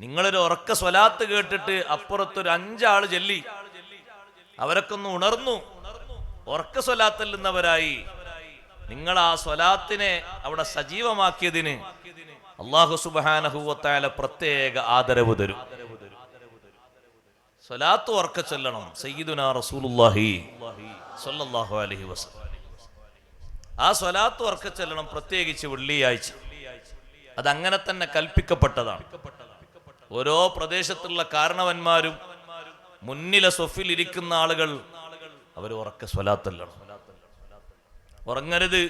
നിങ്ങളൊരു ഉറക്ക സ്വലാത്ത് കേട്ടിട്ട് അപ്പുറത്തൊരു അഞ്ചാൾ ചെല്ലി. അവരൊക്കെ ഒന്ന് ഉണർന്നു. ഉറക്ക സ്വലാത്തല്ലുന്നവരായി നിങ്ങൾ ആ സ്വലാത്തിനെ അവിടെ സജീവമാക്കിയതിന് അള്ളാഹു സുബാനഹുവത്തായ പ്രത്യേക ആദരവ് തരും. സ്വലാത്ത് ഉറക്ക ചൊല്ലണം. സയ്യിദുന റസൂലുള്ളാഹി സ്വല്ലല്ലാഹു അലൈഹി വസല്ലം. ആ സ്വലാത്ത് ഉറക്ക ചൊല്ലണം പ്രത്യേകിച്ച് വെള്ളിയാഴ്ച. അതങ്ങനെ തന്നെ കൽപ്പിക്കപ്പെട്ടതാണ്. ഓരോ പ്രദേശത്തുള്ള കാരണവന്മാരും മുന്നിലെ സൊഫിൽ ഇരിക്കുന്ന ആളുകൾ അവർ ഉറക്ക സ്വലാത്തല്ല ഉറങ്ങരുത്.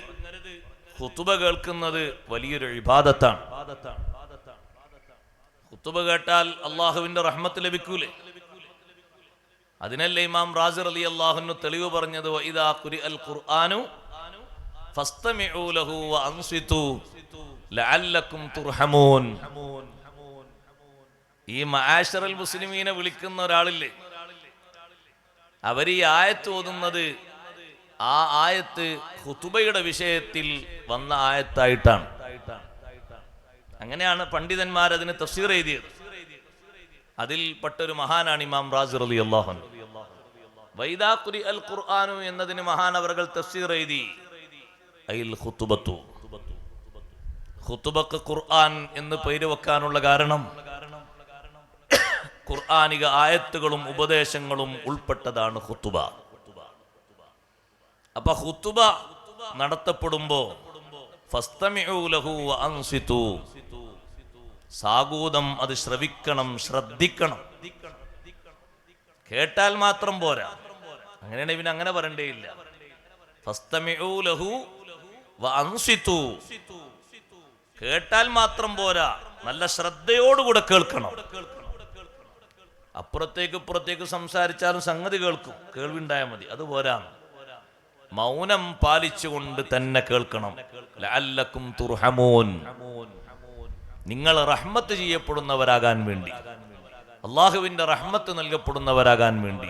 ഹുത്തുബ കേൾക്കുന്നത് വലിയൊരു ഇബാദത്താണ്. ഹുത്തുബ കേട്ടാൽ അള്ളാഹുവിന്റെ റഹ്മത്ത് ലഭിക്കൂലേ? അതിനല്ലേ ഇമാം റാസിർ അലി അള്ളാഹു തെളിവ് പറഞ്ഞത് ഇതാ കുരി അൽ ഖുർആനു ഫസ്തമിഊ ലഹു വഅൻസിതു ലഅല്ലക്കും തുർഹമൂൻ. ഈ മാഷറൽ മുസ്ലിമീനെ വിളിക്കുന്ന ഒരാളില്ലേ? അവർ ഈ ആയത്ത് ഓതുന്നത് ആ ആയത്ത് ഹുതുബയുടെ വിഷയത്തിൽ വന്ന ആയത്തായിട്ടാണ്. അങ്ങനെയാണ് പണ്ഡിതന്മാർ അതിന് തഫ്സീർ എഴുതിയത്. അതിൽ പെട്ടൊരു മഹാനാണ് ഇമാം റാസിർ അലി അള്ളാഹു വൈദാഖുരി അൽ ഖുർആാനു എന്നതിന് മഹാൻ അവർകൾ തഫ്സീർ എഴുതി. അയിൽ ഖുത്തുബത്തു ഖുത്തുബക്ക് ഖുർആൻ എന്ന് പേര് വെക്കാനുള്ള കാരണം ഖുർആാനിക ആയത്തുകളും ഉപദേശങ്ങളും ഉൾപ്പെട്ടതാണ് ഹുത്തുബ അപ്പൊ ഹുത്തുബ നടത്തപ്പെടുമ്പോ സാഗൂതം അത് ശ്രവിക്കണം ശ്രദ്ധിക്കണം. കേട്ടാൽ മാത്രം പോരാ. അങ്ങനെയാണ് ഇവന് അങ്ങനെ പറയേണ്ടേയില്ല. കേട്ടാൽ മാത്രം പോരാ. നല്ല ശ്രദ്ധയോടുകൂടെ കേൾക്കണം. അപ്പുറത്തേക്ക് ഇപ്പുറത്തേക്ക് സംസാരിച്ചാലും സംഗതി കേൾക്കും. കേൾവിണ്ടായാൽ മതി. അത് പോരാണ് മൗനം പാലിച്ചുകൊണ്ട് തന്നെ കേൾക്കണം. തുർഹമൂൻ. നിങ്ങൾ റഹ്മത്ത് ചെയ്യപ്പെടുന്നവരാകാൻ വേണ്ടി. അള്ളാഹുവിന്റെ റഹ്മത്ത് നൽകപ്പെടുന്നവരാകാൻ വേണ്ടി.